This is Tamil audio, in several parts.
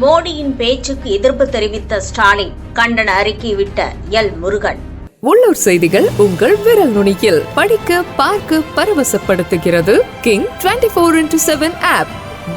மோடியின் பேச்சுக்கு எதிர்ப்பு தெரிவித்த ஸ்டாலின் கண்டன அறிக்கை விட்ட எல். முருகன். உள்ளூர் செய்திகள் உங்கள் விரல் நுனியில். படிக்க பார்க்க பரவசப்படுத்துகிறது. King twenty four into seven app.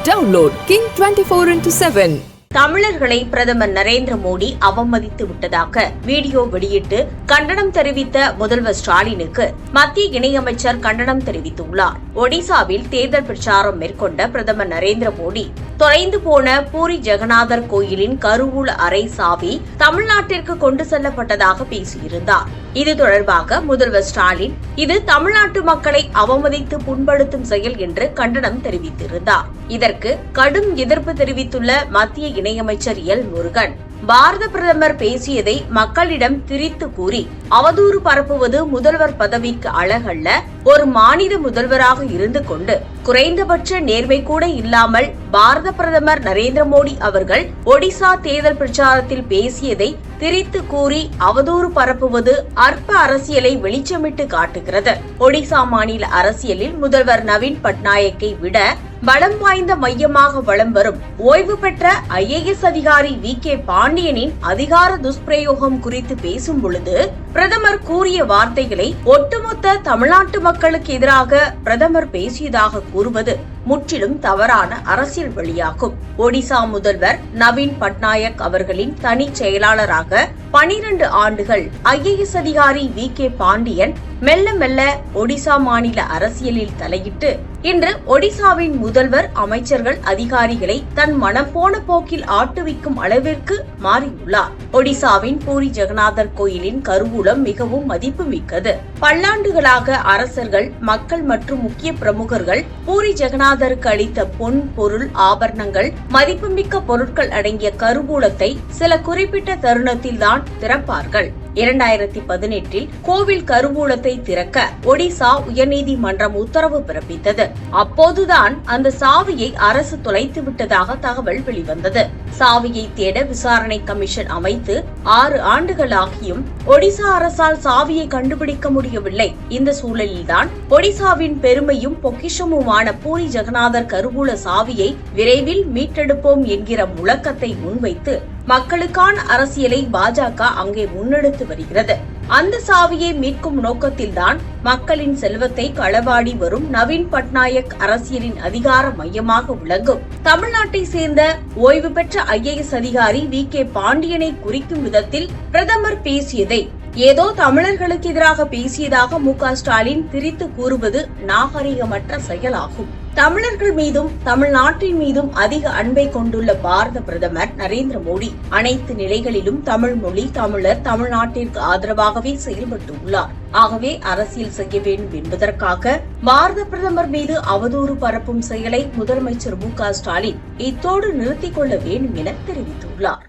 Download king twenty four into seven. தமிழர்களை பிரதமர் நரேந்திர மோடி அவமதித்து விட்டதாக வீடியோ வெளியிட்டு கண்டனம் தெரிவித்த முதல்வர் ஸ்டாலினுக்கு மத்திய இணையமைச்சர் கண்டனம் தெரிவித்துள்ளார். ஒடிசாவில் தேர்தல் பிரச்சாரம் மேற்கொண்ட பிரதமர் நரேந்திர மோடி தொலைந்து போன பூரி ஜெகநாதர் கோயிலின் கருவூல அறை சாவி தமிழ்நாட்டிற்கு கொண்டு செல்லப்பட்டதாக பேசியிருந்தார். இது தொடர்பாக முதல்வர் ஸ்டாலின் இது தமிழ்நாட்டு மக்களை அவமதித்து புண்படுத்தும் செயல் என்று கண்டனம் தெரிவித்திருந்தார். இதற்கு கடும் எதிர்ப்பு தெரிவித்துள்ள மத்திய இணையமைச்சர் எல் முருகன். பாரத பிரதமர் பேசியதை மக்களிடம் திரித்து கூறி அவதூறு பரப்புவது முதல்வர் பதவிக்கு அழகல்ல ஒரு மாநில முதல்வராக இருந்து கொண்டு குறைந்தபட்ச நேர்மை கூட இல்லாமல் பாரத பிரதமர் நரேந்திர மோடி அவர்கள் ஒடிசா தேர்தல் பிரச்சாரத்தில் பேசியதை திரித்து கூறி அவதூறு பரப்புவது அற்ப அரசியலை வெளிச்சமிட்டு காட்டுகிறது. ஒடிசா மாநில அரசியலில் முதல்வர் நவீன் பட்நாயக்கை விட பலம் வாய்ந்த மையமாக வலம் வரும் ஓய்வு பெற்ற ஐஏஎஸ் அதிகாரி வி கே பாண்டியனின் அதிகார துஷ்பிரயோகம் குறித்து பேசும் பொழுது பிரதமர் கூறிய வார்த்தைகளை ஒட்டுமொத்த தமிழ்நாட்டு மக்களுக்கு எதிராக பிரதமர் பேசியதாக கூறுவது முற்றிலும் தவறான அரசியல் வழியாகும். ஒடிசா முதல்வர் நவீன் பட்நாயக் அவர்களின் தனி செயலாளராக பனிரண்டு ஆண்டுகள் ஐஏஎஸ் அதிகாரி வி கே பாண்டியன் மெல்ல மெல்ல ஒடிசா மாநில அரசியலில் தலையிட்டு இன்று ஒடிசாவின் முதல்வர் அமைச்சர்கள் அதிகாரிகளை தன் மனம் போன போக்கில் ஆட்டுவிக்கும் அளவிற்கு மாறியுள்ளார். ஒடிசாவின் பூரி ஜெகநாதர் கோயிலின் கருவூலம் மிகவும் மதிப்புமிக்கது. பல்லாண்டுகளாக அரசர்கள் மக்கள் மற்றும் முக்கிய பிரமுகர்கள் பூரி ஜெகநாத் ஜெகநாதருக்கு அளித்த பொன் பொருள் ஆபரணங்கள் மதிப்புமிக்க பொருட்கள் அடங்கிய கருவூலத்தை சில குறிப்பிட்ட தருணத்தில்தான் திறப்பார்கள். இரண்டாயிரத்தி பதினெட்டில் கோவில் கருவூலத்தை திறக்க ஒடிசா உயர்நீதிமன்றம் உத்தரவு பிறப்பித்தது. அப்போதுதான் அந்த சாவியை அரசு தொலைத்து விட்டதாக தகவல் வெளிவந்தது. சாவியை தேட விசாரணை கமிஷன் அமைத்து ஆறு ஆண்டுகளாகியும் ஒடிசா அரசால் சாவியை கண்டுபிடிக்க முடியவில்லை. இந்த சூழலில்தான் ஒடிசாவின் பெருமையும் பொக்கிஷமுமான பூரி ஜெகநாதர் கருவூல சாவியை விரைவில் மீட்டெடுப்போம் என்கிற முழக்கத்தை முன்வைத்து மக்களுக்கான அரசியலை பாஜக அங்கே முன்னெடுத்து வருகிறது. அந்த சாவியை மீட்கும் நோக்கத்தில்தான் மக்களின் செல்வத்தை களவாடி வரும் நவீன் பட்நாயக் அரசியலின் அதிகார மையமாக விளங்கும். தமிழ்நாட்டை சேர்ந்த ஓய்வு பெற்ற ஐஏஎஸ் அதிகாரி வி கே பாண்டியனை குறிக்கும் விதத்தில் பிரதமர் பேசியதை ஏதோ தமிழர்களுக்கு எதிராக பேசியதாக மு ஸ்டாலின் திரித்து கூறுவது நாகரிகமற்ற செயலாகும். தமிழர்கள் மீதும் தமிழ்நாட்டின் மீதும் அதிக அன்பை கொண்டுள்ள பாரத பிரதமர் நரேந்திர மோடி அனைத்து நிலைகளிலும் தமிழ் மொழி தமிழர் தமிழ்நாட்டிற்கு ஆதரவாகவே செயல்பட்டு உள்ளார். ஆகவே அரசியல் செய்ய வேண்டும் என்பதற்காக பாரத பிரதமர் மீது அவதூறு பரப்பும் செயலை முதலமைச்சர் மு ஸ்டாலின் இத்தோடு நிறுத்திக் கொள்ள வேண்டும் என தெரிவித்துள்ளார்.